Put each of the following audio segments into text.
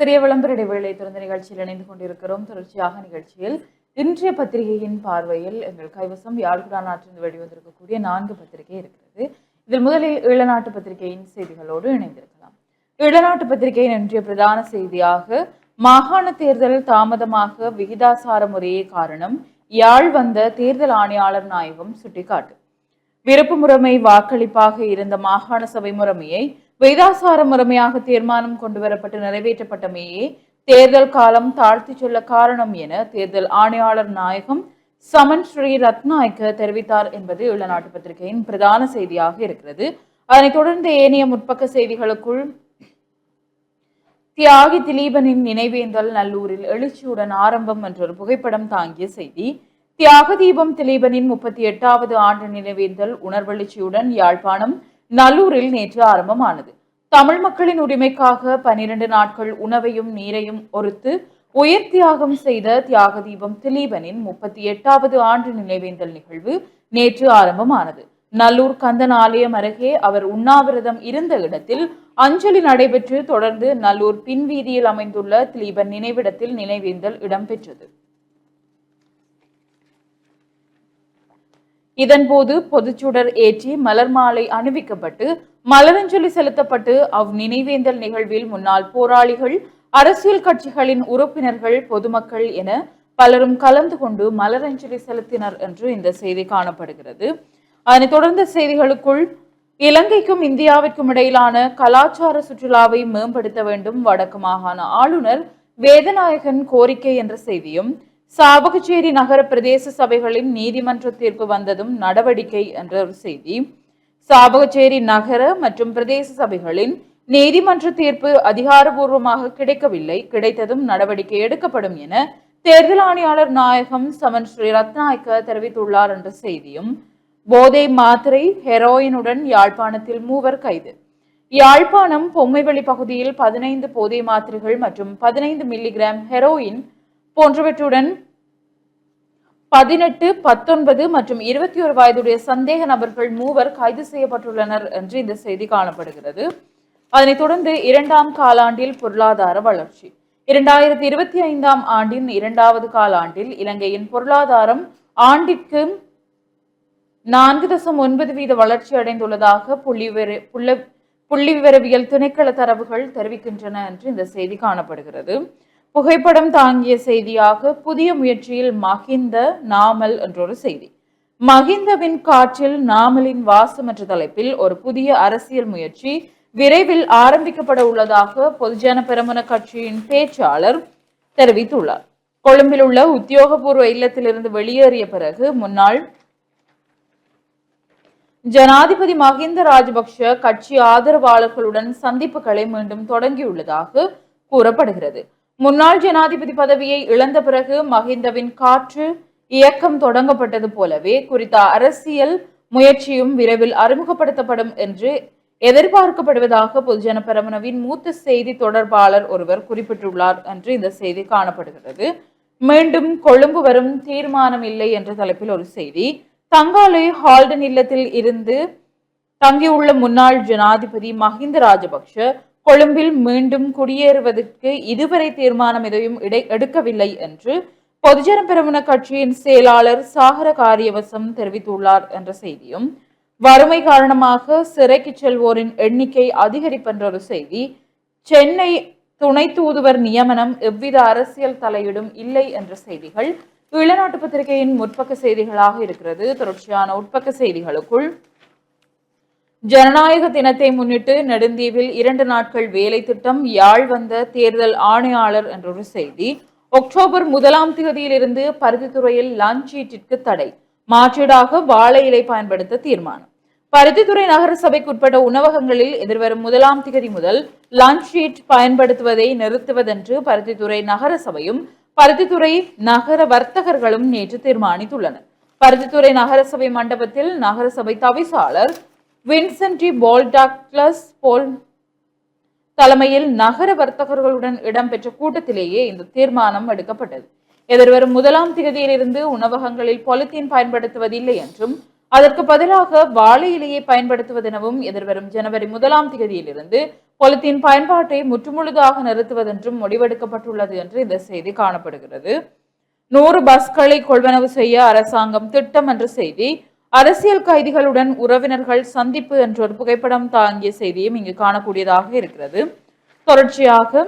சிறிய விளம்பர இடைவேளை திறந்த நிகழ்ச்சியில் இணைந்து கொண்டிருக்கிறோம். தொடர்ச்சியாக நிகழ்ச்சியில் இன்றைய பத்திரிகையின் பார்வையில் எங்கள் கைவசம் யாழ்குடா நாட்டிலிருந்து வெளிவந்திருக்கக்கூடிய நான்கு பத்திரிகை இருக்கிறது. இதில் முதலில் ஈழநாட்டு பத்திரிகையின் செய்திகளோடு இணைந்திருக்கலாம். ஈழநாட்டு பத்திரிகையின் இன்றைய பிரதான செய்தியாக மாகாண தேர்தல் தாமதமாக விகிதாசார முறையே காரணம் யாழ் வந்த தேர்தல் ஆணையாளர் நாயகம் சுட்டிக்காட்டு. விருப்பு முறைமை வாக்களிப்பாக இருந்த மாகாண சபை முறைமையை வேதாசார முறைமையாக தீர்மானம் கொண்டு வரப்பட்டு நிறைவேற்றப்பட்டமையே தேர்தல் காலம் தாழ்த்தி சொல்ல காரணம் என தேர்தல் ஆணையாளர் நாயகம் சமன் ஸ்ரீ ரத்நாயக்க தெரிவித்தார் என்பது ஈழநாட்டு பத்திரிகையின் பிரதான செய்தியாக இருக்கிறது. அதனைத் தொடர்ந்து ஏனைய முற்பக்க செய்திகளுக்குள் தியாகி திலீபனின் நினைவேந்தல் நல்லூரில் எழுச்சியுடன் ஆரம்பம் என்ற ஒரு புகைப்படம் தாங்கிய செய்தி. தியாக தீபம் திலீபனின் முப்பத்தி எட்டாவது ஆண்டு நினைவேந்தல் உணர்வெழுச்சியுடன் யாழ்ப்பாணம் நல்லூரில் நேற்று ஆரம்பமானது. தமிழ் மக்களின் உரிமைக்காக பனிரெண்டு நாட்கள் உணவையும் நீரையும் ஒருத்து உயிர் தியாகம் செய்த தியாக தீபம் திலீபனின் முப்பத்தி எட்டாவது ஆண்டு நினைவேந்தல் நிகழ்வு நேற்று ஆரம்பமானது. நல்லூர் கந்தன் ஆலயம் அருகே அவர் உண்ணாவிரதம் இருந்த இடத்தில் அஞ்சலி நடைபெற்று தொடர்ந்து நல்லூர் பின்வீதியில் அமைந்துள்ள திலீபன் நினைவிடத்தில் நினைவேந்தல் இடம்பெற்றது. இதன்போது பொதுச்சுடர் ஏற்றி மலர் மாலை அணிவிக்கப்பட்டு மலரஞ்சலி செலுத்தப்பட்டு அவ் நினைவேந்தல் நிகழ்வில் முன்னாள் போராளிகள் அரசியல் கட்சிகளின் உறுப்பினர்கள் பொதுமக்கள் என பலரும் கலந்து கொண்டு மலரஞ்சலி செலுத்தினர் என்று இந்த செய்தி காணப்படுகிறது. அதனைத் தொடர்ந்த செய்திகளுக்குள் இலங்கைக்கும் இந்தியாவிற்கும் இடையிலான கலாச்சார சுற்றுலாவை மேம்படுத்த வேண்டும் வடக்கு மாகாண ஆளுநர் வேதநாயகன் கோரிக்கை என்ற செய்தியும் சாவகச்சேரி நகர பிரதேச சபைகளின் நீதிமன்ற தீர்ப்பு வந்ததும் நடவடிக்கை என்ற ஒரு செய்தி. சாவகச்சேரி நகர மற்றும் பிரதேச சபைகளின் நீதிமன்ற தீர்ப்பு அதிகாரபூர்வமாக கிடைக்கவில்லை. கிடைத்ததும் நடவடிக்கை எடுக்கப்படும் என தேர்தல் ஆணையாளர் நாயகம் சமன் ஸ்ரீ ரத்நாயக்க தெரிவித்துள்ளார் என்ற செய்தியும் போதை மாத்திரை ஹெரோயினுடன் யாழ்ப்பாணத்தில் மூவர் கைது. யாழ்ப்பாணம் பொம்மைவெளி பகுதியில் பதினைந்து போதை மாத்திரைகள் மற்றும் பதினைந்து மில்லிகிராம் ஹெரோயின் போன்றவற்றுடன் பதினெட்டு பத்தொன்பது மற்றும் இருபத்தி ஒரு வயதுடைய சந்தேக நபர்கள் மூவர் கைது செய்யப்பட்டுள்ளனர் என்று இந்த செய்தி காணப்படுகிறது. அதனைத் தொடர்ந்து இரண்டாம் காலாண்டில் பொருளாதார வளர்ச்சி. இரண்டாயிரத்தி இருபத்தி ஐந்தாம் ஆண்டின் இரண்டாவது காலாண்டில் இலங்கையின் பொருளாதாரம் ஆண்டிற்கு நான்கு தசம் ஒன்பது வீத வளர்ச்சி அடைந்துள்ளதாக புள்ளி விவர புள்ள புள்ளி விவரவியல் திணைக்கள தரவுகள் தெரிவிக்கின்றன என்று இந்த செய்தி காணப்படுகிறது. புகைப்படம் தாங்கிய செய்தியாக புதிய முயற்சியில் மகிந்த நாமல் என்றொரு செய்தி. மகிந்தவின் காற்றில் நாமலின் வாசம் என்ற தலைப்பில் ஒரு புதிய அரசியல் முயற்சி விரைவில் ஆரம்பிக்கப்பட உள்ளதாக பொதுஜன பெரமுன கட்சியின் பேச்சாளர் தெரிவித்துள்ளார். கொழும்பில் உள்ள உத்தியோகபூர்வ இல்லத்திலிருந்து வெளியேறிய பிறகு முன்னாள் ஜனாதிபதி மஹிந்த ராஜபக்ஷ கட்சி ஆதரவாளர்களுடன் சந்திப்புகளை மீண்டும் தொடங்கியுள்ளதாக கூறப்படுகிறது. முன்னாள் ஜனாதிபதி பதவியை இழந்த பிறகு மஹிந்தவின் காற்று இயக்கம் தொடங்கப்பட்டது போலவே குறித்த அரசியல் முயற்சியும் விரைவில் அறிமுகப்படுத்தப்படும் என்று எதிர்பார்க்கப்படுவதாக பொதுஜன பெரமுனவின் மூத்த செய்தி தொடர்பாளர் ஒருவர் குறிப்பிட்டுள்ளார் என்று இந்த செய்தி காணப்படுகிறது. மீண்டும் கொழும்பு வரும் தீர்மானம் இல்லை என்ற தலைப்பில் ஒரு செய்தி. தங்காலை ஹால்டன் இல்லத்தில் இருந்து தங்கியுள்ள முன்னாள் ஜனாதிபதி மஹிந்த ராஜபக்ஷ கொழும்பில் மீண்டும் குடியேறுவதற்கு இதுவரை தீர்மானம் எதையும் இடை எடுக்கவில்லை என்று பொதுஜன பெருமன கட்சியின் செயலாளர் சாகர காரியவசம் தெரிவித்துள்ளார் என்ற செய்தியும் வறுமை காரணமாக சிறைக்கு செல்வோரின் எண்ணிக்கை அதிகரிப்பென்ற ஒரு செய்தி சென்னை துணை தூதுவர் நியமனம் எவ்வித அரசியல் தலையிடும் இல்லை என்ற செய்திகள் இளநாட்டு பத்திரிகையின் முற்பக்க செய்திகளாக இருக்கிறது. தொடர்ச்சியான உட்பக்க செய்திகளுக்குள் ஜனநாயக தினத்தை முன்னிட்டு நெடுந்தீவில் இரண்டு நாட்கள் வேலை திட்டம் யாழ் வந்த தேர்தல் ஆணையாளர் என்ற ஒரு செய்தி. அக்டோபர் முதலாம் தேதியிலிருந்து பருத்தித்துறையில் லஞ்சீட்டிற்கு தடை. மாற்றீடாக வாழை இலை பயன்படுத்த தீர்மானம். பருத்தித்துறை நகர சபைக்கு உட்பட்ட உணவகங்களில் எதிர்வரும் முதலாம் திகதி முதல் லஞ்ச் ஷீட் பயன்படுத்துவதை நிறுத்துவதென்று பருத்தித்துறை நகர சபையும் பருத்தித்துறை நகர வர்த்தகர்களும் நேற்று தீர்மானித்துள்ளனர். பருத்தித்துறை நகரசபை மண்டபத்தில் நகரசபை தவிசாளர் வின்சென்டி போல்டாக்லஸ் போல் தலைமையில் நகர வர்த்தகர்களுடன் இடம்பெற்ற கூட்டத்திலேயே இந்த தீர்மானம் எடுக்கப்பட்டது. எதிர்வரும் முதலாம் தேதியிலிருந்து உணவகங்களில் பொலித்தீன் பயன்படுத்துவதில்லை என்றும் அதற்கு பதிலாக வாழை இலையை பயன்படுத்துவதெனவும் எதிர்வரும் ஜனவரி முதலாம் தேதியிலிருந்து பொலித்தீன் பயன்பாட்டை முற்றுமுழுதாக நிறுத்துவதென்றும் முடிவெடுக்கப்பட்டுள்ளது என்று இந்த செய்தி காணப்படுகிறது. நூறு பஸ்களை கொள்வனவு செய்ய அரசாங்கம் திட்டம் என்ற செய்தி அரசியல் கைதிகளுடன் உறவினர்கள் சந்திப்பு என்ற ஒரு புகைப்படம் தாங்கிய செய்தியும் இங்கு காணக்கூடியதாக இருக்கிறது. தொடர்ச்சியாக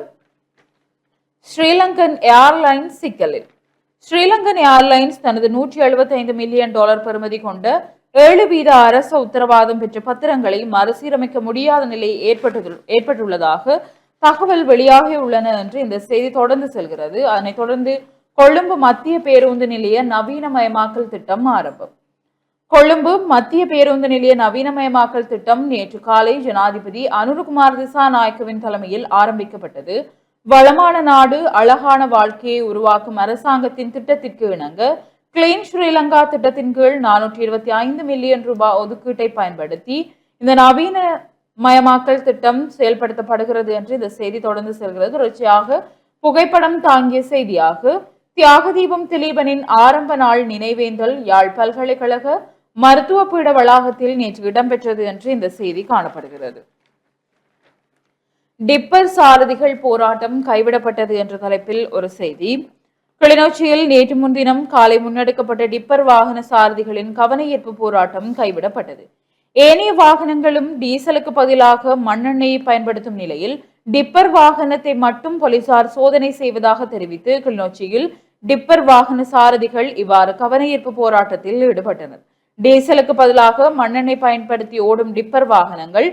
ஸ்ரீலங்கன் ஏர்லைன்ஸ் சிக்கலில். ஸ்ரீலங்கன் ஏர்லைன்ஸ் தனது நூற்றி எழுபத்தைந்து மில்லியன் டாலர் பெறுமதி கொண்ட ஏழு வீத அரச உத்தரவாதம் பெற்ற பத்திரங்களை மறுசீரமைக்க முடியாத நிலை ஏற்பட்டு ஏற்பட்டுள்ளதாக தகவல் வெளியாகியுள்ளன என்று இந்த செய்தி தொடர்ந்து செல்கிறது. அதனைத் தொடர்ந்து கொழும்பு மத்திய பேருந்து நிலைய நவீனமயமாக்கல் திட்டம் ஆரம்பம். கொழும்பு மத்திய பேருந்து நிலைய நவீனமயமாக்கல் திட்டம் நேற்று காலை ஜனாதிபதி அனுருகுமார் திசாநாயக்கவின் தலைமையில் ஆரம்பிக்கப்பட்டது. வளமான நாடு அழகான வாழ்க்கையை உருவாக்கும் அரசாங்கத்தின் திட்டத்திற்கு இணங்க கிளீன் ஸ்ரீலங்கா திட்டத்தின் கீழ் நானூற்றி இருபத்தி ஐந்து மில்லியன் ரூபாய் ஒதுக்கீட்டை பயன்படுத்தி இந்த நவீன மயமாக்கல் திட்டம் செயல்படுத்தப்படுகிறது என்று இந்த செய்தி தொடர்ந்து செல்கிறது. தொடர்ச்சியாக புகைப்படம் தாங்கிய செய்தியாக தியாகதீபம் திலீபனின் ஆரம்ப நாள் நினைவேந்தல் யாழ் பல்கலைக்கழக மருத்துவ பீட வளாகத்தில் நேற்று இடம்பெற்றது என்று இந்த செய்தி காணப்படுகிறது. டிப்பர் சாரதிகள் போராட்டம் கைவிடப்பட்டது என்ற தலைப்பில் ஒரு செய்தி. கிளிநொச்சியில் நேற்று முன்தினம் காலை முன்னெடுக்கப்பட்ட டிப்பர் வாகன சாரதிகளின் கவனஈர்ப்பு போராட்டம் கைவிடப்பட்டது. ஏனைய வாகனங்களும் டீசலுக்கு பதிலாக மண்ணெண்ணெயை பயன்படுத்தும் நிலையில் டிப்பர் வாகனத்தை மட்டும் போலீசார் சோதனை செய்வதாக தெரிவித்து கிளிநொச்சியில் டிப்பர் வாகன சாரதிகள் இவ்வாறு கவனஈர்ப்பு போராட்டத்தில் ஈடுபட்டனர். டீசலுக்கு பதிலாக மண்ணெண்ணெய் பயன்படுத்தி ஓடும் டிப்பர் வாகனங்கள்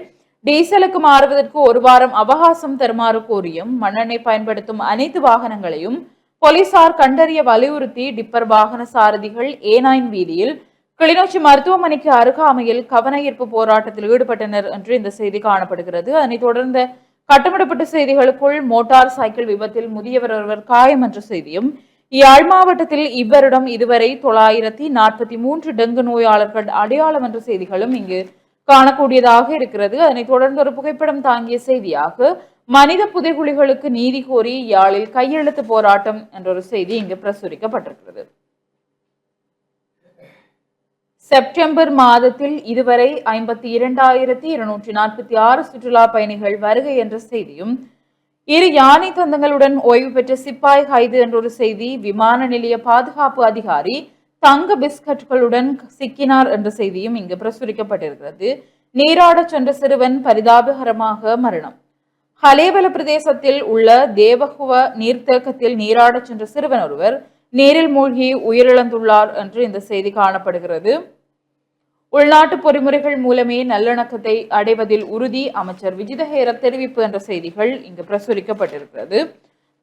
டீசலுக்கு மாறுவதற்கு ஒரு வாரம் அவகாசம் தருமாறு கோரியும் மண்ணெண்ணெய் பயன்படுத்தும் அனைத்து வாகனங்களையும் போலீசார் கண்டறிய வலியுறுத்தி டிப்பர் வாகன சாரதிகள் ஏனாயின் வீதியில் கிளிநொச்சி மருத்துவமனைக்கு அருகாமையில் கவன ஈர்ப்பு போராட்டத்தில் ஈடுபட்டனர் என்று இந்த செய்தி காணப்படுகிறது. அதனைத் தொடர்ந்த கட்டமிடப்பட்ட செய்திகளுக்குள் மோட்டார் சைக்கிள் விபத்தில் முதியவர் ஒருவர் காயம் என்ற செய்தியும் யாழ் மாவட்டத்தில் இவ்வருடம் இதுவரை தொள்ளாயிரத்தி நாற்பத்தி மூன்று டெங்கு நோயாளர்கள் அடையாளம் என்ற செய்திகளும் இங்கு காணக்கூடியதாக இருக்கிறது. அதனைத் தொடர்ந்து ஒரு புகைப்படம் தாங்கிய செய்தியாக மனித புதைகுழிகளுக்கு நீதி கோரி யாழில் கையெழுத்து போராட்டம் என்ற ஒரு செய்தி இங்கு பிரசுரிக்கப்பட்டிருக்கிறது. செப்டம்பர் மாதத்தில் இதுவரை ஐம்பத்தி இரண்டாயிரத்தி இருநூற்றி நாற்பத்தி ஆறு சுற்றுலா பயணிகள் வருகை என்ற செய்தியும் இரு யானை தந்தங்களுடன் ஓய்வு பெற்ற சிப்பாய் கைது என்ற ஒரு செய்தி விமான நிலைய பாதுகாப்பு அதிகாரி தங்க பிஸ்கட்களுடன் சிக்கினார் என்ற செய்தியும் இங்கு பிரசுரிக்கப்பட்டிருக்கிறது. நீராடச் சென்ற சிறுவன் பரிதாபகரமாக மரணம். ஹலேவல பிரதேசத்தில் உள்ள தேவகுவ நீர்த்தேக்கத்தில் நீராடச் சென்ற சிறுவன் ஒருவர் நீரில் மூழ்கி உயிரிழந்துள்ளார் என்று இந்த செய்தி காணப்படுகிறது. உள்நாட்டு பொறிமுறைகள் மூலமே நல்லிணக்கத்தை அடைவதில் உறுதி அமைச்சர் விஜிதஹேர தெரிவிப்பு என்ற செய்திகள் இங்கு பிரசுரிக்கப்பட்டிருக்கிறது.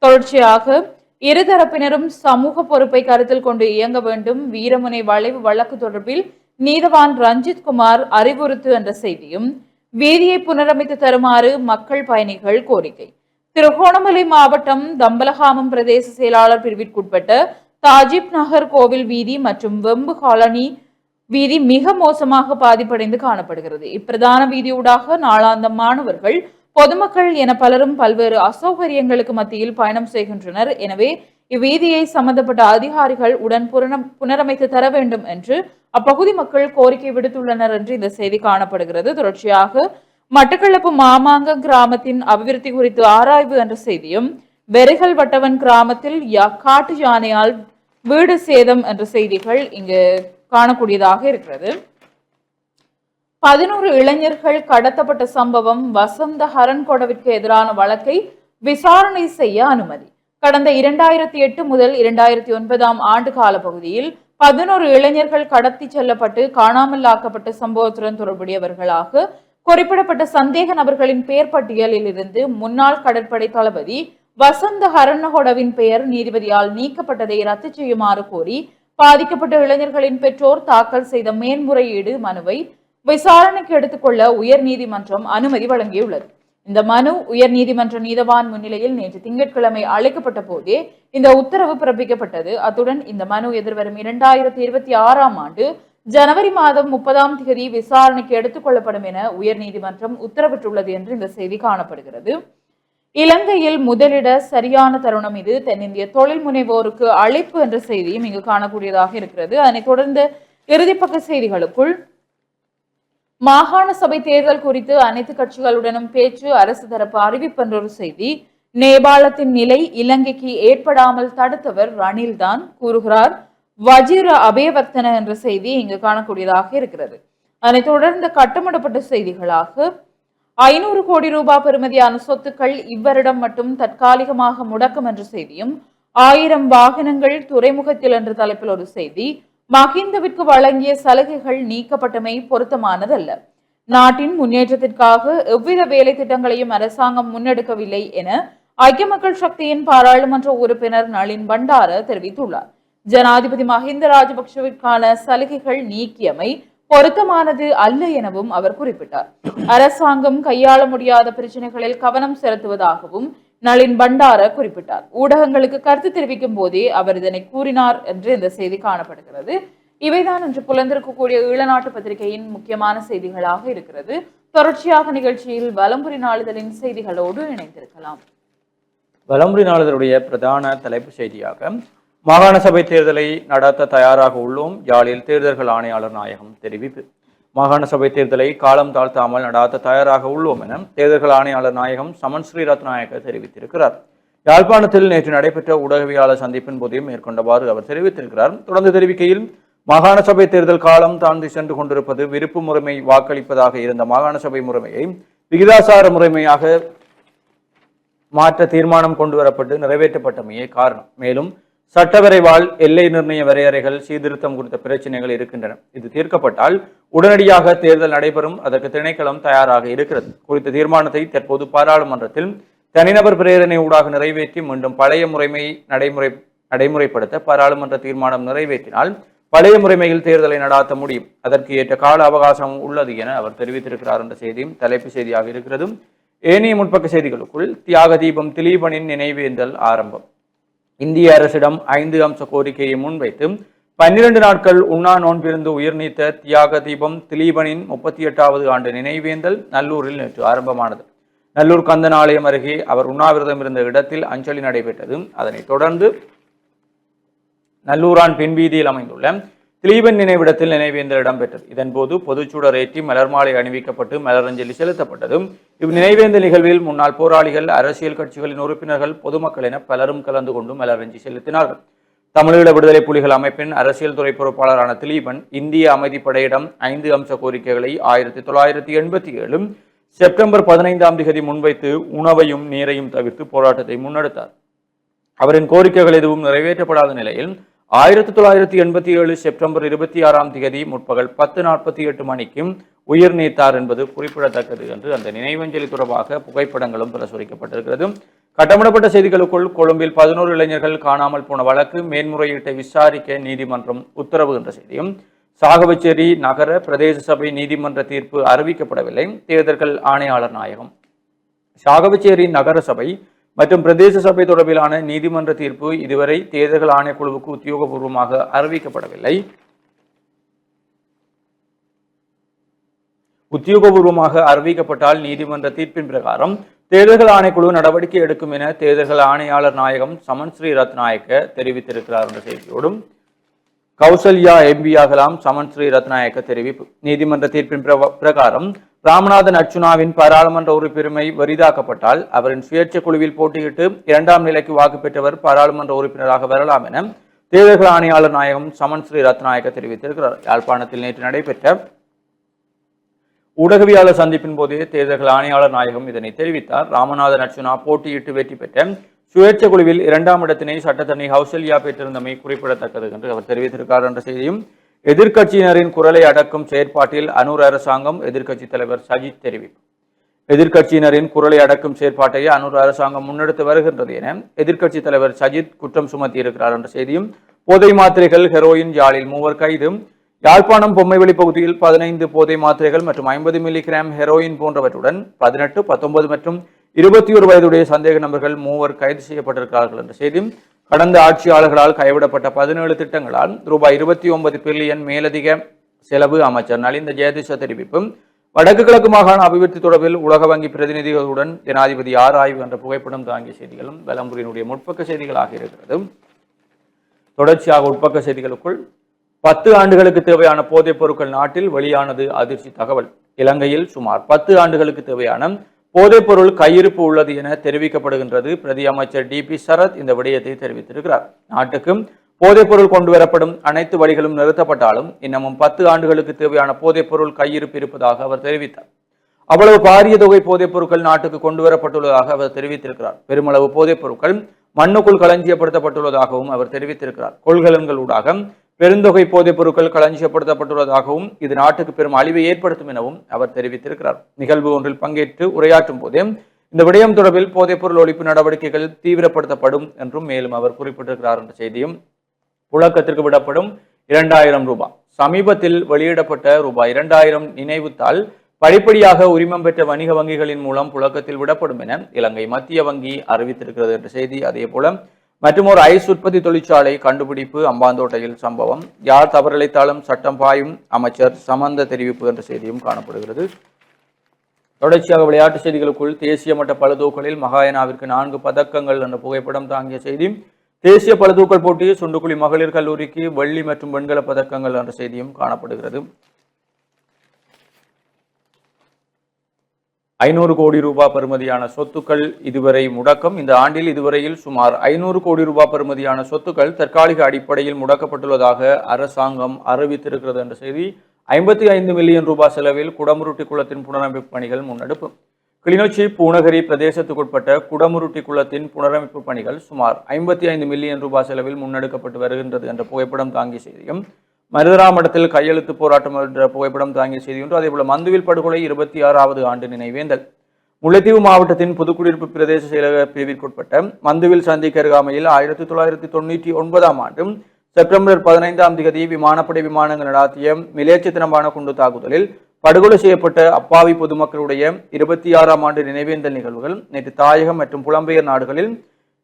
தொடர்ச்சியாக இருதரப்பினரும் சமூக பொறுப்பை கருத்தில் கொண்டு இயங்க வேண்டும். வீரமுனை வளைவு வழக்கு தொடர்பில் நீதவான் ரஞ்சித் குமார் அறிவுறுத்து என்ற செய்தியும் வீதியை புனரமைத்து தருமாறு மக்கள் பயணிகள் கோரிக்கை. திருகோணமலை மாவட்டம் தம்பலகாமம் பிரதேச செயலாளர் பிரிவிற்குட்பட்ட தாஜிப் நகர் கோவில் வீதி மற்றும் வெம்பு காலனி வீதி மிக மோசமாக பாதிப்படைந்து காணப்படுகிறது. இப்பிரதான வீதியூடாக நாளாந்த மாணவர்கள் பொதுமக்கள் என பலரும் பல்வேறு அசௌகரியங்களுக்கு மத்தியில் பயணம் செய்கின்றனர். எனவே இவ்வீதியை சம்பந்தப்பட்ட அதிகாரிகள் உடன் புரணம் புனரமைத்து தர வேண்டும் என்று அப்பகுதி மக்கள் கோரிக்கை விடுத்துள்ளனர் என்று இந்த செய்தி காணப்படுகிறது. தொடர்ச்சியாக மட்டக்களப்பு மாமாங்கம் கிராமத்தின் அபிவிருத்தி குறித்து ஆராய்வு என்ற செய்தியும் வெறுகல் வட்டவன் கிராமத்தில் யா- காட்டு யானையால் வீடு சேதம் என்ற செய்திகள் இங்கு காணக்கூடியதாக இருக்கிறது. பதினோரு இளைஞர்கள் கடத்தப்பட்ட சம்பவம் வசந்த ஹரன்கொடவிற்கு எதிரான வழக்கை விசாரணை செய்ய அனுமதி. கடந்த இரண்டாயிரத்தி எட்டு முதல் இரண்டாயிரத்தி ஒன்பதாம் ஆண்டு கால பகுதியில் பதினோரு இளைஞர்கள் கடத்தி செல்லப்பட்டு காணாமல் ஆக்கப்பட்ட சம்பவத்துடன் தொடர்புடையவர்களாக குறிப்பிடப்பட்ட சந்தேக நபர்களின் பெயர் பட்டியலில் இருந்து முன்னாள் கடற்படை தளபதி வசந்த ஹரணகொடவின் பெயர் நீதிபதியால் நீக்கப்பட்டதை ரத்து செய்யுமாறு கோரி பாதிக்கப்பட்ட இளைஞர்களின் பெற்றோர் தாக்கல் செய்த மேன்முறையீடு மனுவை விசாரணைக்கு எடுத்துக்கொள்ள உயர் நீதிமன்றம் அனுமதி வழங்கியுள்ளது. இந்த மனு உயர் நீதிமன்ற நீதவான் முன்னிலையில் நேற்று திங்கட்கிழமை அழைக்கப்பட்ட போதே இந்த உத்தரவு பிறப்பிக்கப்பட்டது. அத்துடன் இந்த மனு எதிர்வரும் இரண்டாயிரத்தி இருபத்தி ஆறாம் ஆண்டு ஜனவரி மாதம் முப்பதாம் தேதி விசாரணைக்கு எடுத்துக்கொள்ளப்படும் என உயர் நீதிமன்றம் உத்தரவிட்டுள்ளது என்று இந்த செய்தி காணப்படுகிறது. இலங்கையில் முதலிட சரியான தருணம் இது. தென்னிந்திய தொழில் முனைவோருக்கு அழைப்பு என்ற செய்தியும் இங்கு காணக்கூடியதாக இருக்கிறது. அதனைத் தொடர்ந்து இறுதிப்பக்க செய்திகளுக்குள். மாகாண சபை தேர்தல் குறித்து அனைத்து கட்சிகளுடனும் பேச்சு அரசு தரப்பு அறிவிப்பு என்ற ஒரு செய்தி. நேபாளத்தின் நிலை இலங்கைக்கு ஏற்படாமல் தடுத்தவர் ரணில் தான் கூறுகிறார். வஜிர அபயவர்த்தன என்ற செய்தி இங்கு காணக்கூடியதாக இருக்கிறது. அதனைத் தொடர்ந்து கட்டமிடப்பட்ட செய்திகளாக ஐநூறு கோடி ரூபாய் பெறுமதியான சொத்துக்கள் இவ்வரிடம் மட்டும் தற்காலிகமாக முடக்கம் என்ற செய்தியும் ஆயிரம் வாகனங்கள் துறைமுகத்தில் என்ற தலைப்பில் ஒரு செய்தி மஹிந்தவிற்கு வழங்கிய சலுகைகள் நீக்கப்பட்டமை பொருத்தமானதல்ல. நாட்டின் முன்னேற்றத்திற்காக எவ்வித வேலை திட்டங்களையும் அரசாங்கம் முன்னெடுக்கவில்லை என ஐக்கிய மக்கள் சக்தியின் பாராளுமன்ற உறுப்பினர் நளின் பண்டார தெரிவித்துள்ளார். ஜனாதிபதி மஹிந்த ராஜபக்சவிற்கான சலுகைகள் நீக்கியமை பொருத்தமானது அல்ல எனவும் அவர் குறிப்பிட்டார். அரசாங்கம் கையாள முடியாத பிரச்சனைகளில் கவனம் செலுத்துவதாகவும் நளின் பண்டார குறிப்பிட்டார். ஊடகங்களுக்கு கருத்து தெரிவிக்கும் போதே அவர் இதனை கூறினார் என்று இந்த செய்தி காணப்படுகிறது. இவைதான் இன்று புலந்திருக்கக்கூடிய ஈழநாட்டு பத்திரிகையின் முக்கியமான செய்திகளாக இருக்கிறது. தொடர்ச்சியாக நிகழ்ச்சியில் வலம்புரி நாளிதழின் செய்திகளோடு இணைந்திருக்கலாம். வலம்புரி நாளிதழுடைய பிரதான தலைப்பு செய்தியாக மாகாண சபை தேர்தலை நடத்த தயாராக உள்ளோம். யாழில் தேர்தல்கள் ஆணையாளர் நாயகம் தெரிவிப்பு. மாகாண சபை தேர்தலை காலம் தாழ்த்தாமல் நடாத்த தயாராக உள்ளோம் என தேர்தல்கள் ஆணையாளர் நாயகம் சமன் ஸ்ரீ ரத்நாயக்க தெரிவித்திருக்கிறார். யாழ்ப்பாணத்தில் நேற்று நடைபெற்ற ஊடகவியாளர் சந்திப்பின் போதையும் மேற்கொண்டவாறு அவர் தெரிவித்திருக்கிறார். தொடர்ந்து தெரிவிக்கையில் மாகாண சபை தேர்தல் காலம் தாழ்ந்து சென்று கொண்டிருப்பது விருப்பு முறைமை வாக்களிப்பதாக இருந்த மாகாண சபை முறைமையை விகிதாசார முறைமையாக மாற்ற தீர்மானம் கொண்டு வரப்பட்டு நிறைவேற்றப்பட்டமையே காரணம். மேலும் சட்டவரைவால் எல்லை நிர்ணய வரையறைகள் சீர்திருத்தம் குறித்த பிரச்சனைகள் இருக்கின்றன. இது தீர்க்கப்பட்டால் உடனடியாக தேர்தல் நடைபெறும். அதற்கு திணைக்களம் தயாராக இருக்கிறது. குறித்த தீர்மானத்தை தற்போது பாராளுமன்றத்தில் தனிநபர் பிரேரணை ஊடாக நிறைவேற்றி மீண்டும் பழைய முறைமை நடைமுறை நடைமுறைப்படுத்த பாராளுமன்ற தீர்மானம் நிறைவேற்றினால் பழைய முறைமையில் தேர்தலை நடாத்த முடியும். அதற்கு ஏற்ற கால அவகாசம் உள்ளது என அவர் தெரிவித்திருக்கிறார் என்ற செய்தியும் தலைப்பு செய்தியாக இருக்கிறது ஏனைய முற்பக்க செய்திகளுக்குள் தியாக தீபம் திலீபனின் நினைவேந்தல் ஆரம்பம். இந்திய அரசிடம் ஐந்து அம்ச கோரிக்கையை முன்வைத்து பன்னிரண்டு நாட்கள் உண்ணா நோன்பிருந்து உயிர் நீத்த தியாக தீபம் திலீபனின் முப்பத்தி எட்டாவது ஆண்டு நினைவேந்தல் நல்லூரில் நேற்று ஆரம்பமானது. நல்லூர் கந்தன் ஆலயம் அருகே அவர் உண்ணாவிரதம் இருந்த இடத்தில் அஞ்சலி நடைபெற்றது. அதனைத் தொடர்ந்து நல்லூரான் பின்வீதியில் அமைந்துள்ள திலீபன் நினைவிடத்தில் நினைவேந்தல் இடம்பெற்றது இதன்போது பொதுச்சூடர் ஏற்றி மலர் மாலை அணிவிக்கப்பட்டு மலரஞ்சலி செலுத்தப்பட்டது இவ் நிகழ்வில் முன்னாள் போராளிகள் அரசியல் கட்சிகளின் உறுப்பினர்கள் பொதுமக்கள் என பலரும் கலந்து கொண்டு மலரஞ்சி செலுத்தினார்கள். தமிழீழ விடுதலை புலிகள் அமைப்பின் அரசியல் துறை பொறுப்பாளரான திலீபன் இந்திய அமைதிப்படையிடம் ஐந்து அம்ச கோரிக்கைகளை ஆயிரத்தி தொள்ளாயிரத்தி எண்பத்தி ஏழு செப்டம்பர் பதினைந்தாம் திகதி முன்வைத்து உணவையும் நீரையும் தவிர்த்து போராட்டத்தை முன்னெடுத்தார். அவரின் கோரிக்கைகள் எதுவும் நிறைவேற்றப்படாத நிலையில் ஆயிரத்தி தொள்ளாயிரத்தி எண்பத்தி ஏழு செப்டம்பர் இருபத்தி ஆறாம் தேதி முற்பகல் பத்து நாற்பத்தி எட்டு மணிக்கும் உயிர் நீத்தார் என்பது குறிப்பிடத்தக்கது என்று அந்த நினைவஞ்சலி தொடர்பாக புகைப்படங்களும் பிரசுரிக்கப்பட்டிருக்கிறது. கட்டமிடப்பட்ட செய்திகளுக்குள் கொழும்பில் பதினோரு இளைஞர்கள் காணாமல் போன வழக்கு மேன்முறையீட்டை விசாரிக்க நீதிமன்றம் உத்தரவு என்ற செய்தியும் சாகவச்சேரி நகர பிரதேச சபை நீதிமன்ற தீர்ப்பு அறிவிக்கப்படவில்லை. தேர்தல்கள் ஆணையாளர் நாயகம். சாகவச்சேரி நகர சபை மற்றும் பிரதேச சபை தொடர்பிலான நீதிமன்ற தீர்ப்பு இதுவரை தேர்தல் ஆணைக்குழுவுக்கு உத்தியோகபூர்வமாக அறிவிக்கப்படவில்லை. உத்தியோகபூர்வமாக அறிவிக்கப்பட்டால் நீதிமன்ற தீர்ப்பின் பிரகாரம் தேர்தல் ஆணைக்குழு நடவடிக்கை எடுக்கும் என தேர்தல்கள் ஆணையாளர் நாயகம் சமன் ஸ்ரீ ரத்நாயக்க தெரிவித்திருக்கிறார் என்ற செய்தியோடும் கௌசல்யா எம்பி ஆகலாம். சமன் ஸ்ரீ ரத்நாயக்க தெரிவிப்பு நீதிமன்ற தீர்ப்பின் பிரகாரம் ராமநாதன் அர்ச்சுனாவின் பாராளுமன்ற உறுப்பினரை வரிதாக்கப்பட்டால் அவரின் சுயேட்சை குழுவில் போட்டியிட்டு இரண்டாம் நிலைக்கு வாக்கு பெற்றவர் பாராளுமன்ற உறுப்பினராக வரலாம் என தேர்தல்கள் ஆணையாளர் நாயகம் சமன் ஸ்ரீ ரத்நாயக்க தெரிவித்திருக்கிறார். யாழ்ப்பாணத்தில் நேற்று நடைபெற்ற ஊடகவியாளர் சந்திப்பின் போதே தேர்தல்கள் ஆணையாளர் நாயகம் இதனை தெரிவித்தார். ராமநாதன் அர்ச்சுனா போட்டியிட்டு வெற்றி பெற்ற சுயேட்சை குழுவில் இரண்டாம் இடத்தினை சட்டத்தண்ணி ஹவுசல்யா பெற்றிருந்தமை குறிப்பிடத்தக்கது என்று அவர் தெரிவித்திருக்கார் என்ற செய்தியும் எதிர்க்கட்சியினரின் குரலை அடக்கும் செயற்பாட்டில் அனூர் அரசாங்கம் எதிர்க்கட்சி தலைவர் சஜித் தெரிவிப்பு. எதிர்க்கட்சியினரின் குரலை அடக்கும் செயற்பாட்டை அனூர் அரசாங்கம் முன்னெடுத்து வருகின்றது என எதிர்க்கட்சி தலைவர் சஜித் குற்றம் சுமத்தியிருக்கிறார் என்ற செய்தியும் போதை மாத்திரைகள் ஹெரோயின் ஜாலில் மூவர் கைது யாழ்ப்பாணம் பொம்மைவெளி பகுதியில் பதினைந்து போதை மாத்திரைகள் மற்றும் ஐம்பது மில்லிகிராம் ஹெரோயின் போன்றவற்றுடன் பதினெட்டு பத்தொன்பது மற்றும் இருபத்தி ஒரு வயதுடைய சந்தேக நபர்கள் மூவர் கைது செய்யப்பட்டிருக்கிறார்கள் என்ற செய்தியும் கடந்த ஆட்சியாளர்களால் கைவிடப்பட்ட பதினேழு திட்டங்களால் ரூபாய் இருபத்தி ஒன்பது பில்லியன் மேலதிக செலவு அமைச்சர் நலிந்த ஜெயதிஷ தெரிவிப்பும். வடக்கு கிழக்கு மாகாண அபிவிருத்தி தொடர்பில் உலக வங்கி பிரதிநிதிகளுடன் ஜனாதிபதி ஆர் ஆய்வு என்ற புகைப்படம் தாங்கிய செய்திகளும் பலம்புரியினுடைய முற்பக்க செய்திகளாக இருக்கிறது. தொடர்ச்சியாக உட்பக்க செய்திகளுக்குள் பத்து ஆண்டுகளுக்கு தேவையான போதைப் பொருட்கள் நாட்டில் வெளியானது அதிர்ச்சி தகவல். இலங்கையில் சுமார் பத்து ஆண்டுகளுக்கு தேவையான போதைப்பொருள் கையிருப்பு உள்ளது என தெரிவிக்கப்படுகின்றது. பிரதி அமைச்சர் டி பி சரத் இந்த விடயத்தை தெரிவித்திருக்கிறார். நாட்டுக்கும் போதைப்பொருள் கொண்டு வரப்படும் அனைத்து வழிகளும் நிறுத்தப்பட்டாலும் இன்னமும் பத்து ஆண்டுகளுக்கு தேவையான போதைப்பொருள் கையிருப்பு இருப்பதாக அவர் தெரிவித்தார். அவ்வளவு பாரிய தொகை போதைப் பொருட்கள் நாட்டுக்கு கொண்டு வரப்பட்டுள்ளதாக அவர் தெரிவித்திருக்கிறார். பெருமளவு போதைப் பொருட்கள் மண்ணுக்குள் களஞ்சியப்படுத்தப்பட்டுள்ளதாகவும் அவர் தெரிவித்திருக்கிறார். கொள்கலன்கள் ஊடாக பெருந்தொகை போதைப் பொருட்கள் களஞ்சியப்படுத்தப்பட்டுள்ளதாகவும் இது நாட்டுக்கு பெரும் அழிவை ஏற்படுத்தும் எனவும் அவர் தெரிவித்திருக்கிறார். நிகழ்வு ஒன்றில் பங்கேற்று உரையாற்றும் போதே இந்த விடயம் தொடர்பில் போதைப் பொருள் ஒழிப்பு நடவடிக்கைகள் தீவிரப்படுத்தப்படும் என்றும் மேலும் அவர் குறிப்பிட்டிருக்கிறார் என்ற செய்தியும் புழக்கத்திற்கு விடப்படும் இரண்டாயிரம் ரூபாய். சமீபத்தில் வெளியிடப்பட்ட ரூபாய் இரண்டாயிரம் நினைவுத்தால் படிப்படியாக உரிமம் பெற்ற வணிக வங்கிகளின் மூலம் புழக்கத்தில் விடப்படும் என இலங்கை மத்திய வங்கி அறிவித்திருக்கிறது என்ற செய்தி. அதே போல மற்றும் ஒரு ஐஸ் உற்பத்தி தொழிற்சாலை கண்டுபிடிப்பு அம்பாந்தோட்டையில் சம்பவம். யார் தவறிழைத்தாலும் சட்டம் பாயும் அமைச்சர் சமந்த தெரிவிப்பு என்ற செய்தியும் காணப்படுகிறது. தொடர்ச்சியாக விளையாட்டு செய்திகளுக்குள் தேசிய மட்ட பழுதூக்களில் மகாயனாவிற்கு நான்கு பதக்கங்கள் என்ற புகைப்படம் தாங்கிய செய்தி. தேசிய பழுதூக்கல் போட்டி சுண்டுக்குழி மகளிர் கல்லூரிக்கு வெள்ளி மற்றும் வெண்கல பதக்கங்கள் என்ற செய்தியும் காணப்படுகிறது. ஐநூறு கோடி ரூபாய் பெறுமதியான சொத்துக்கள் இதுவரை முடக்கம். இந்த ஆண்டில் இதுவரையில் சுமார் ஐநூறு கோடி ரூபாய் பெறுமதியான சொத்துக்கள் தற்காலிக அடிப்படையில் முடக்கப்பட்டுள்ளதாக அரசாங்கம் அறிவித்திருக்கிறது என்ற செய்தி. ஐம்பத்தி ஐந்து மில்லியன் ரூபாய் செலவில் குடமுருட்டி குளத்தின் புனரமைப்பு பணிகள் முன்னெடுப்பு. கிளிநொச்சி பூநகரி பிரதேசத்துக்குட்பட்ட குடமுருட்டி குளத்தின் புனரமைப்பு பணிகள் சுமார் ஐம்பத்தி ஐந்து மில்லியன் ரூபாய் செலவில் முன்னெடுக்கப்பட்டு வருகின்றது என்ற புகைப்படம் தாங்கிய செய்தியும் மருதராமடத்தில் கையெழுத்து போராட்டம் என்ற புகைப்படம் தாங்கிய செய்தி ஒன்று அதேபோல மந்துவில் படுகொலை இருபத்தி ஆறாவது ஆண்டு நினைவேந்தல். முல்லைத்தீவு மாவட்டத்தின் புதுக்குடியிருப்பு பிரதேச செயலக பிரிவிற்குட்பட்ட மந்துவில் சந்திக்கு அருகாமையில் ஆயிரத்தி தொள்ளாயிரத்தி தொண்ணூற்றி ஒன்பதாம் ஆண்டு செப்டம்பர் பதினைந்தாம் தேதி விமானப்படை விமானங்கள் நடாத்திய மிலேச்சத்தனமான குண்டு தாக்குதலில் படுகொலை செய்யப்பட்ட அப்பாவி பொதுமக்களுடைய இருபத்தி ஆறாம் ஆண்டு நினைவேந்தல் நிகழ்வுகள் நேற்று தாயகம் மற்றும் புலம்பெயர் நாடுகளில்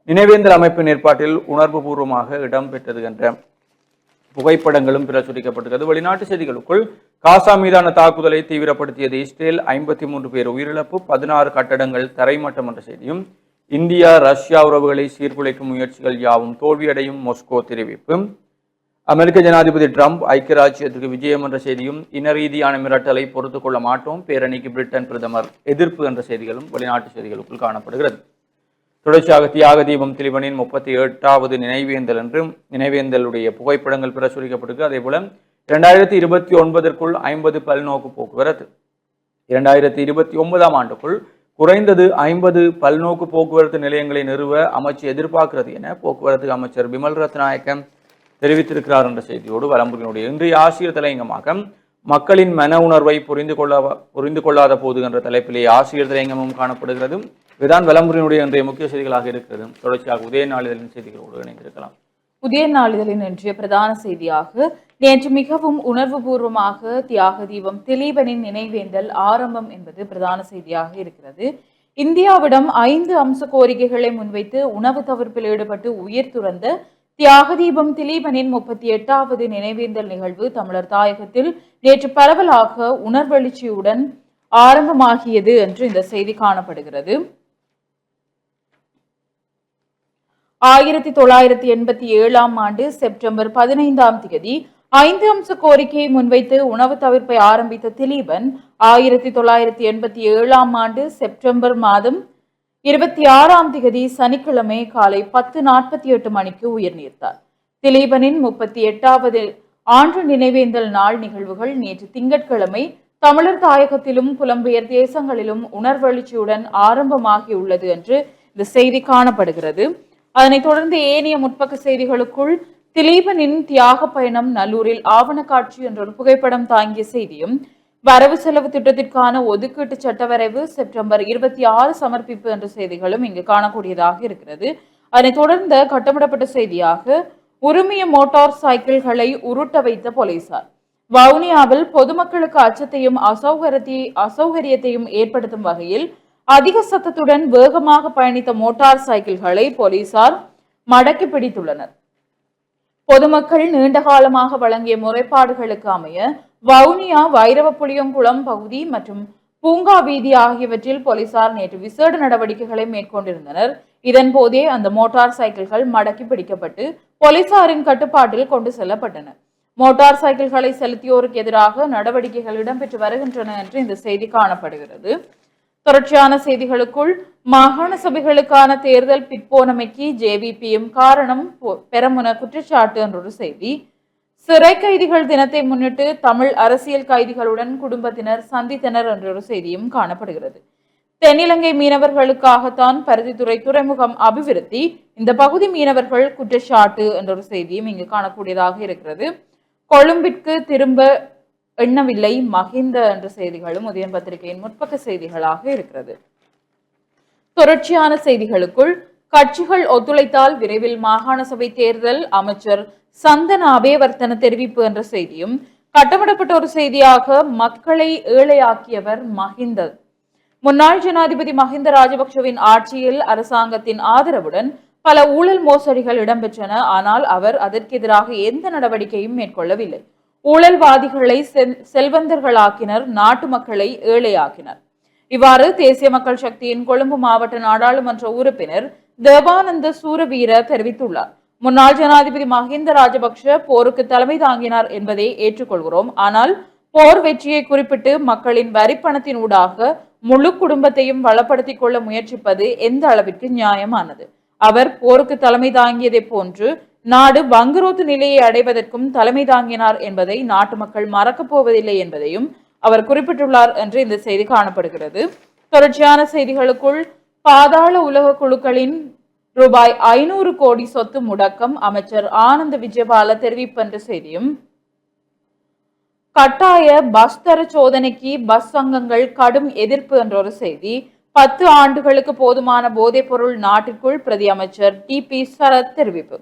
நினைவேந்தல் அமைப்பின் ஏற்பாட்டில் உணர்வுபூர்வமாக இடம்பெற்றது என்ற புகைப்படங்களும் பிரசுரிக்கப்பட்டிருக்கிறது. வெளிநாட்டு செய்திகளுக்குள் காசா மீதான தாக்குதலை தீவிரப்படுத்தியது இஸ்ரேல். ஐம்பத்தி மூன்று பேர் உயிரிழப்பு பதினாறு கட்டடங்கள் தரைமட்டம் என்ற செய்தியும் இந்தியா ரஷ்யா உறவுகளை சீர்குலைக்கும் முயற்சிகள் யாவும் தோல்வியடையும் மொஸ்கோ தெரிவிப்பு. அமெரிக்க ஜனாதிபதி ட்ரம்ப் ஐக்கிய ராஜ்யத்துக்கு விஜயம் என்ற செய்தியும் இன ரீதியான மிரட்டலை பொறுத்துக்கொள்ள மாட்டோம். பேரணிக்கு பிரிட்டன் பிரதமர் எதிர்ப்பு என்ற செய்திகளும் வெளிநாட்டு செய்திகளுக்குள் காணப்படுகிறது. தொடர்ச்சியாக தியாக தீபம் திலிவனின் முப்பத்தி எட்டாவது நினைவேந்தல் என்றும் நினைவேந்தலுடைய புகைப்படங்கள் பிரசுரிக்கப்பட்டிருக்கு. அதே போல இரண்டாயிரத்தி இருபத்தி ஒன்பதற்குள் ஐம்பது பல்நோக்கு போக்குவரத்து இரண்டாயிரத்தி இருபத்தி ஒன்பதாம் ஆண்டுக்குள் குறைந்தது ஐம்பது பல்நோக்கு போக்குவரத்து நிலையங்களை நிறுவ அமைச்சு எதிர்பார்க்கிறது என போக்குவரத்து அமைச்சர் பிமல் ரத்நாயக்கம் தெரிவித்திருக்கிறார் என்ற செய்தியோடு வலம்புரியினுடைய இன்றைய ஆசிரியர் தலையங்கமாக மக்களின் மன உணர்வை புரிந்து கொள்ள புரிந்து கொள்ளாத போது என்ற தலைப்பிலே ஆசிரியர் திரையங்கமும் காணப்படுகிறது இதுதான் வலம்புரியினுடைய இன்றைய முக்கிய செய்திகளாக இருக்கிறது தொடர்ச்சியாக உதய நாளிதழின் செய்திகளோடு இணைந்திருக்கலாம். உதய நாளிதழின் இன்றைய பிரதான செய்தியாக நேற்று மிகவும் உணர்வுபூர்வமாக தியாக தீபம் திலீபனின் நினைவேந்தல் ஆரம்பம் என்பது பிரதான செய்தியாக இருக்கிறது. இந்தியாவிடம் ஐந்து அம்ச கோரிக்கைகளை முன்வைத்து உணவு தவிர்ப்பில் ஈடுபட்டு உயிர் துறந்த தியாகதீபம் திலீபனின் முப்பத்தி எட்டாவது நினைவேந்தல் நிகழ்வு தமிழர் தாயகத்தில் நேற்று பரவலாக உணர்வெழுச்சியுடன் ஆரம்பமாகியது என்று இந்த செய்தி காணப்படுகிறது. ஆயிரத்தி தொள்ளாயிரத்தி எண்பத்தி ஏழாம் ஆண்டு செப்டம்பர் பதினைந்தாம் தேதி ஐந்து அம்ச கோரிக்கையை முன்வைத்து உணவு தவிர்ப்பை ஆரம்பித்த திலீபன் ஆயிரத்தி தொள்ளாயிரத்தி எண்பத்தி ஏழாம் ஆண்டு செப்டம்பர் மாதம் இருபத்தி ஆறாம் தேதி சனிக்கிழமை காலை பத்து நாற்பத்தி எட்டு மணிக்கு உயிர் நீர்த்தார் திலீபனின் முப்பத்தி எட்டாவது ஆண்டு நினைவேந்தல் நாள் நிகழ்வுகள் நேற்று திங்கட்கிழமை தமிழர் தாயகத்திலும் புலம்பெயர் தேசங்களிலும் உணர்வெழுச்சியுடன் ஆரம்பமாகியுள்ளது என்று இந்த செய்தி காணப்படுகிறது. அதனைத் தொடர்ந்து ஏனைய முற்பக்க செய்திகளுக்குள் திலீபனின் தியாக பயணம் நல்லூரில் ஆவண காட்சி என்ற ஒரு புகைப்படம் தாங்கிய செய்தியும் வரவு செலவு திட்டத்திற்கான ஒதுக்கீட்டு சட்டவரைவு செப்டம்பர் இருபத்தி ஆறு சமர்ப்பிப்பு என்ற செய்திகளும் இங்கு காணக்கூடியதாக இருக்கிறது. அதனைத் தொடர்ந்த கட்டமிடப்பட்ட செய்தியாக உரிமைய மோட்டார் சைக்கிள்களை உருட்ட வைத்த போலீசார். வவுனியாவில் பொதுமக்களுக்கு அச்சத்தையும் அசௌகரியத்தை அசௌகரியத்தையும் ஏற்படுத்தும் வகையில் அதிக சத்தத்துடன் வேகமாக பயணித்த மோட்டார் சைக்கிள்களை போலீசார் மடக்கி பிடித்துள்ளனர். பொதுமக்கள் நீண்ட காலமாக வழங்கிய முறைப்பாடுகளுக்கு அமைய வவுனியா வைரவ புளியங்குளம் பகுதி மற்றும் பூங்கா வீதி ஆகியவற்றில் போலீசார் நேற்று விசேட நடவடிக்கைகளை மேற்கொண்டிருந்தனர். இதன் போதே அந்த மோட்டார் சைக்கிள்கள் மடக்கி பிடிக்கப்பட்டு போலீசாரின் கட்டுப்பாட்டில் கொண்டு செல்லப்பட்டன. மோட்டார் சைக்கிள்களை செலுத்தியோருக்கு எதிராக நடவடிக்கைகள் இடம்பெற்று வருகின்றன என்று இந்த செய்தி காணப்படுகிறது. தொடர்ச்சியான செய்திகளுக்குள் மாகாண சபைகளுக்கான தேர்தல் பிற்போனமைக்கு ஜேவிபியும் காரணம் பொ- பெரமுன குற்றச்சாட்டு என்றொரு செய்தி. சிறை கைதிகள் தினத்தை முன்னிட்டு தமிழ் அரசியல் கைதிகளுடன் குடும்பத்தினர் சந்தித்தனர் என்றொரு செய்தியும் காணப்படுகிறது. தென்னிலங்கை மீனவர்களுக்காகத்தான் பருத்தித்துறை துறைமுகம் அபிவிருத்தி. இந்த பகுதி மீனவர்கள் குற்றச்சாட்டு என்றொரு செய்தியும் இங்கு காணக்கூடியதாக இருக்கிறது. கொழும்பிற்கு திரும்ப எண்ணவில்லை மகிந்த என்ற செய்திகளும் உதயன் பத்திரிகையின் முற்பக்க செய்திகளாக இருக்கிறது. தொடர்ச்சியான செய்திகளுக்குள் கட்சிகள் ஒத்துழைத்தால் விரைவில் மாகாண சபை தேர்தல் அமைச்சர் சந்தன அபேவர்த்தன தெரிவிப்பு என்ற செய்தியும் கட்டமிடப்பட்ட ஒரு செய்தியாக மக்களை ஏழையாக்கியவர் மஹிந்த முன்னாள் ஜனாதிபதி மஹிந்த ராஜபக்சவின் ஆட்சியில் அரசாங்கத்தின் ஆதரவுடன் பல ஊழல் மோசடிகள் இடம்பெற்றன. ஆனால் அவர் அதற்கு எதிராக எந்த நடவடிக்கையும் மேற்கொள்ளவில்லை. ஊழல்வாதிகளை செல்வந்தர்களாக்கினர் நாட்டு மக்களை ஏழையாக்கினர். இவ்வாறு தேசிய மக்கள் சக்தியின் கொழும்பு மாவட்ட நாடாளுமன்ற உறுப்பினர் தேவானந்த சூரவீர தெரிவித்துள்ளார். முன்னாள் ஜனாதிபதி மஹிந்த ராஜபக்ஷ போருக்கு தலைமை தாங்கினார் என்பதை ஏற்றுக்கொள்கிறோம். ஆனால் போர் வெற்றியை குறிப்பிட்டு மக்களின் வரிப்பணத்தின் ஊடாக முழு குடும்பத்தையும் வளப்படுத்திக் கொள்ள முயற்சிப்பது எந்த அளவிற்கு நியாயமானது? அவர் போருக்கு தலைமை தாங்கியதை போன்று நாடு வங்குரோத்து நிலையை அடைவதற்கும் தலைமை தாங்கினார் என்பதை நாட்டு மக்கள் மறக்கப் போவதில்லை என்பதையும் அவர் குறிப்பிட்டுள்ளார் என்று இந்த செய்தி காணப்படுகிறது. தொடர்ச்சியான செய்திகளுக்குள் பாதாள உலக குழுக்களின் ரூபாய் ஐநூறு கோடி சொத்து முடக்கம் அமைச்சர் ஆனந்த விஜயபால தெரிவிப்பு என்ற செய்தியும் கட்டாய பஸ் தர சோதனைக்கு பஸ் சங்கங்கள் கடும் எதிர்ப்பு என்ற ஒரு செய்தி பத்து ஆண்டுகளுக்கு போதுமான போதைப்பொருள் நாட்டிற்குள் பிரதி அமைச்சர் டி பி சரத் தெரிவிப்பு.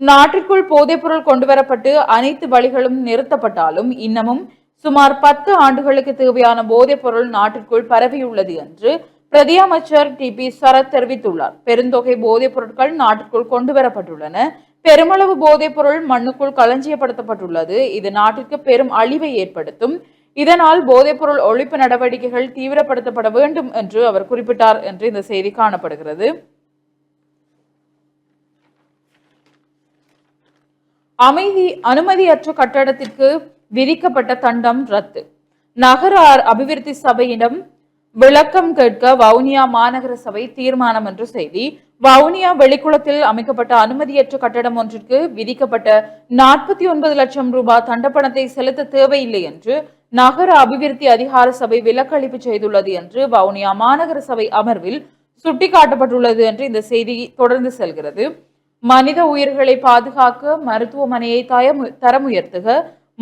நாட்டிற்குள் போதைப்பொருள் கொண்டுவரப்பட்டு அனைத்து வழிகளும் நிறுத்தப்பட்டாலும் இன்னமும் சுமார் பத்து ஆண்டுகளுக்கு தேவையான போதைப்பொருள் நாட்டிற்குள் பரவியுள்ளது என்று பிரதி அமைச்சர் டி பி சரத் தெரிவித்துள்ளார். பெருந்தொகை போதைப் பொருட்கள் நாட்டிற்குள் கொண்டுவரப்பட்டுள்ளன. பெருமளவு போதைப் பொருள் மண்ணுக்குள் களஞ்சியப்படுத்தப்பட்டுள்ளது. இது நாட்டிற்கு பெரும் அழிவை ஏற்படுத்தும். இதனால் போதைப்பொருள் ஒழிப்பு நடவடிக்கைகள் தீவிரப்படுத்தப்பட வேண்டும் என்று அவர் குறிப்பிட்டார் என்று இந்த செய்தி காணப்படுகிறது. அமைதி அனுமதியற்ற கட்டடத்திற்கு விதிக்கப்பட்ட தண்டம் ரத்து. நகர அபிவிருத்தி சபையிடம் விளக்கம் கேட்க வவுனியா மாநகர சபை தீர்மானம் என்ற செய்தி வவுனியா வெளிக்குளத்தில் அமைக்கப்பட்ட அனுமதியற்ற கட்டடம் ஒன்றிற்கு விதிக்கப்பட்ட நாற்பத்தி ஒன்பது லட்சம் ரூபாய் தண்டப்பணத்தை செலுத்த தேவையில்லை என்று நகர அபிவிருத்தி அதிகார சபை விலக்களிப்பு செய்துள்ளது என்று வவுனியா மாநகர சபை அமர்வில் சுட்டிக்காட்டப்பட்டுள்ளது என்று இந்த செய்தி தொடர்ந்து செல்கிறது. மனித உயிர்களை பாதுகாக்க மருத்துவமனையை தயமு தரமுயர்த்துக.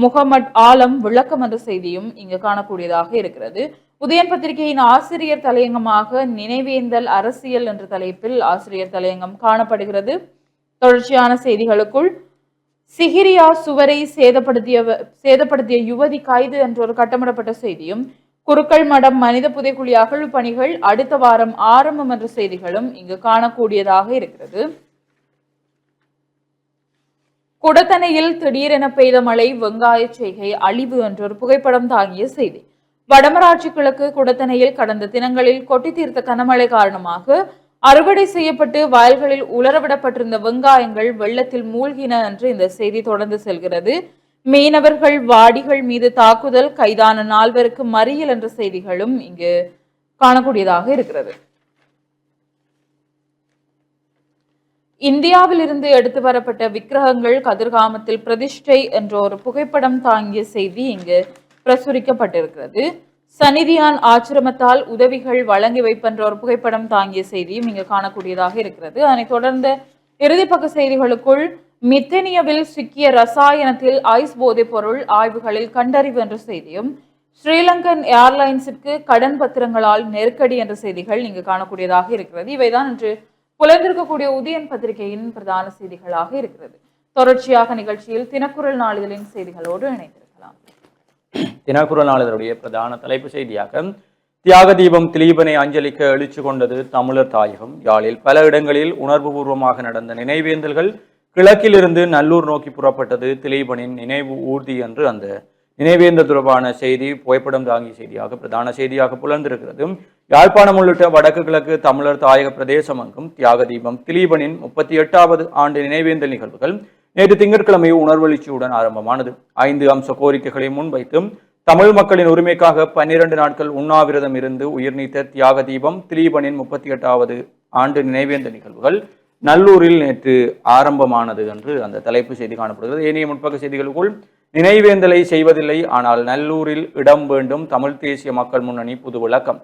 முகமட் ஆலம் விளக்கம் என்ற செய்தியும் இங்கு காணக்கூடியதாக இருக்கிறது. உதயன் பத்திரிகையின் ஆசிரியர் தலையங்கமாக நினைவேந்தல் அரசியல் என்ற தலைப்பில் ஆசிரியர் தலையங்கம் காணப்படுகிறது. தொடர்ச்சியான செய்திகளுக்குள் சிகிரியா சுவரை சேதப்படுத்திய சேதப்படுத்திய யுவதி கைது என்ற ஒரு கட்டமிடப்பட்ட செய்தியும் குருக்கள் மடம் மனித புதைக்குழி அகழ்வு பணிகள் அடுத்த வாரம் ஆரம்பம் என்ற செய்திகளும் இங்கு காணக்கூடியதாக இருக்கிறது. குடத்தனையில் திடீரென பெய்த மழை வெங்காய செய்கை அழிவு என்றொரு புகைப்படம் தாங்கிய செய்தி. வடமராட்சி கிழக்கு குடத்தனையில் கடந்த தினங்களில் கொட்டி தீர்த்த கனமழை காரணமாக அறுவடை செய்யப்பட்டு வயல்களில் உலரவிடப்பட்டிருந்த வெங்காயங்கள் வெள்ளத்தில் மூழ்கின என்று இந்த செய்தி தொடர்ந்து செல்கிறது. மீனவர்கள் வாடிகள் மீது தாக்குதல் கைதான நால்வருக்கு மறியல் என்ற செய்திகளும் இங்கு காணக்கூடியதாக இருக்கிறது. இந்தியாவிலிருந்து எடுத்து வரப்பட்ட விக்கிரகங்கள் கதிர்காமத்தில் பிரதிஷ்டை என்ற ஒரு புகைப்படம் தாங்கிய செய்தி இங்கு பிரசுரிக்கப்பட்டிருக்கிறது. சனிதியான் ஆச்சிரமத்தால் உதவிகள் வழங்கி வைப்பென்ற ஒரு புகைப்படம் தாங்கிய செய்தியும் இங்கு காணக்கூடியதாக இருக்கிறது. அதனைத் தொடர்ந்த இறுதிப்பக்க செய்திகளுக்குள் மித்தேனியாவில் சிக்கிய ரசாயனத்தில் ஐஸ் போதைப் பொருள் ஆய்வுகளில் கண்டறிவு என்ற செய்தியும் ஸ்ரீலங்கன் ஏர்லைன்ஸிற்கு கடன் பத்திரங்களால் நெருக்கடி என்ற செய்திகள் இங்கு காணக்கூடியதாக இருக்கிறது. இவைதான் இன்று புலர்ந்திருக்கக்கூடிய உதயன் பத்திரிகையின் பிரதான செய்திகளாக இருக்கிறது. தொடர்ச்சியாக நிகழ்ச்சியில் தினக்குரல் நாளிதழின் செய்திகளோடு இணைந்திருக்கலாம். தினக்குரல் நாளிதழுடைய பிரதான தலைப்பு செய்தியாக தியாக தீபம் திலீபனை அஞ்சலிக்க எழுச்சி கொண்டது தமிழர் தாயகம். யாழில் பல இடங்களில் உணர்வுபூர்வமாக நடந்த நினைவேந்தல்கள் கிழக்கிலிருந்து நல்லூர் நோக்கி புறப்பட்டது திலீபனின் நினைவு ஊர்தி என்று அந்த நினைவேந்த தொடர்பான செய்தி புகைப்படம் தாங்கிய செய்தியாக பிரதான செய்தியாக புலர்ந்திருக்கிறது. யாழ்ப்பாணம் உள்ளிட்ட வடக்கு கிழக்கு தமிழர் தாயக பிரதேசம் அங்கும் தியாக தீபம் திலீபனின் முப்பத்தி எட்டாவது ஆண்டு நினைவேந்தல் நிகழ்வுகள் நேற்று திங்கட்கிழமை உணர்வெழுச்சியுடன் ஆரம்பமானது. ஐந்து அம்ச கோரிக்கைகளை முன்வைத்து தமிழ் மக்களின் உரிமைக்காக பன்னிரண்டு நாட்கள் உண்ணாவிரதம் இருந்து உயிர் நீத்த தியாக தீபம் திலீபனின் முப்பத்தி எட்டாவது ஆண்டு நினைவேந்த நிகழ்வுகள் நல்லூரில் நேற்று ஆரம்பமானது என்று அந்த தலைப்பு செய்தி காணப்படுகிறது. ஏனைய முற்பக்க செய்திகளுக்குள் நினைவேந்தலை செய்வதில்லை. ஆனால் நல்லூரில் இடம் வேண்டும். தமிழ் தேசிய மக்கள் முன்னணி புது விளக்கம்.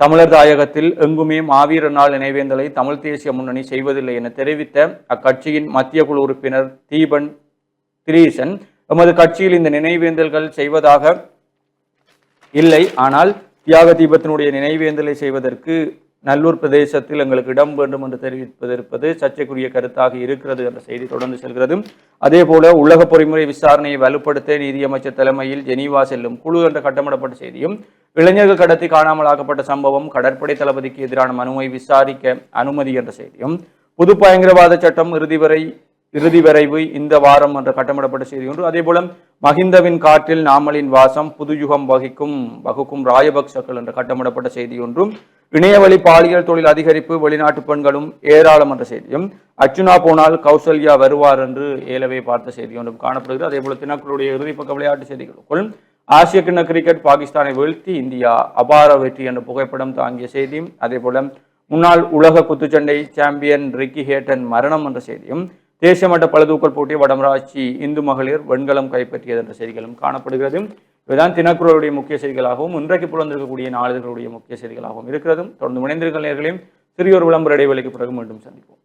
தமிழர் தாயகத்தில் எங்குமே மாவீர நாள் நினைவேந்தலை தமிழ் தேசிய முன்னணி செய்வதில்லை என தெரிவித்த அக்கட்சியின் மத்திய குழு உறுப்பினர் தீபன் திரீசன் எமது கட்சியில் இந்த நினைவேந்தல்கள் செய்வதாக இல்லை. ஆனால் தியாக தீபத்தினுடைய நினைவேந்தலை செய்வதற்கு நல்லூர் பிரதேசத்தில் எங்களுக்கு இடம் வேண்டும் என்று தெரிவிப்பதிருப்பது சர்ச்சைக்குரிய கருத்தாக இருக்கிறது என்ற செய்தி தொடர்ந்து செல்கிறது. அதே போல உலக பொறிமுறை விசாரணையை வலுப்படுத்த நீதியமைச்சர் தலைமையில் ஜெனீவா செல்லும் குழு என்ற கட்டமிடப்பட்ட செய்தியும் இளைஞர்கள் கடத்தி காணாமலாக்கப்பட்ட சம்பவம் கடற்படை தளபதிக்கு எதிரான மனுவை விசாரிக்க அனுமதி என்ற செய்தியும் புது பயங்கரவாத சட்டம் இறுதி வரை இறுதி வரைவு இந்த வாரம் என்ற கட்டமிடப்பட்ட செய்தி ஒன்று. அதே போல மஹிந்தவின் காற்றில் நாமலின் வாசம் புதுயுகம் வகிக்கும் வகுக்கும் ராயபக்சக்கள் என்ற கட்டமிடப்பட்ட செய்தி ஒன்றும் இணையவழி பாலியல் தொழில் அதிகரிப்பு வெளிநாட்டு பெண்களும் ஏராளம் என்ற செய்தியும் அர்ச்சுனா போனால் கௌசல்யா வருவார் என்று ஏலவே பார்த்த செய்தி ஒன்றும் காணப்படுகிறது. அதே போல தினக்குழுடைய இறுதிப்பக்க விளையாட்டு செய்திகளுக்குள் ஆசிய கிண்ண கிரிக்கெட் பாகிஸ்தானை வீழ்த்தி இந்தியா அபார வெற்றி என்ற புகைப்படம் தாங்கிய செய்தியும் அதே போல முன்னாள் உலக குத்துச்சண்டை சாம்பியன் ரிக்கி ஹேட்டன் மரணம் என்ற செய்தியும் தேசிய மட்ட பழுதூக்கல் போட்டி வடமராட்சி இந்து மகளிர் வெண்கலம் கைப்பற்றியது என்ற செய்திகளும் காணப்படுகிறது. இதுதான் தினக்குறளுடைய முக்கிய செய்திகளாகவும் இன்றைக்கு புலந்திருக்கக்கூடிய நாளிதழ்களுடைய முக்கிய செய்திகளாகவும் இருக்கிறதும். தொடர்ந்து இணைந்திருக்கிற நேர்களையும் சிறிய ஒரு விளம்பர இடைவெளிக்கு பிறகு மீண்டும் சந்திப்போம்.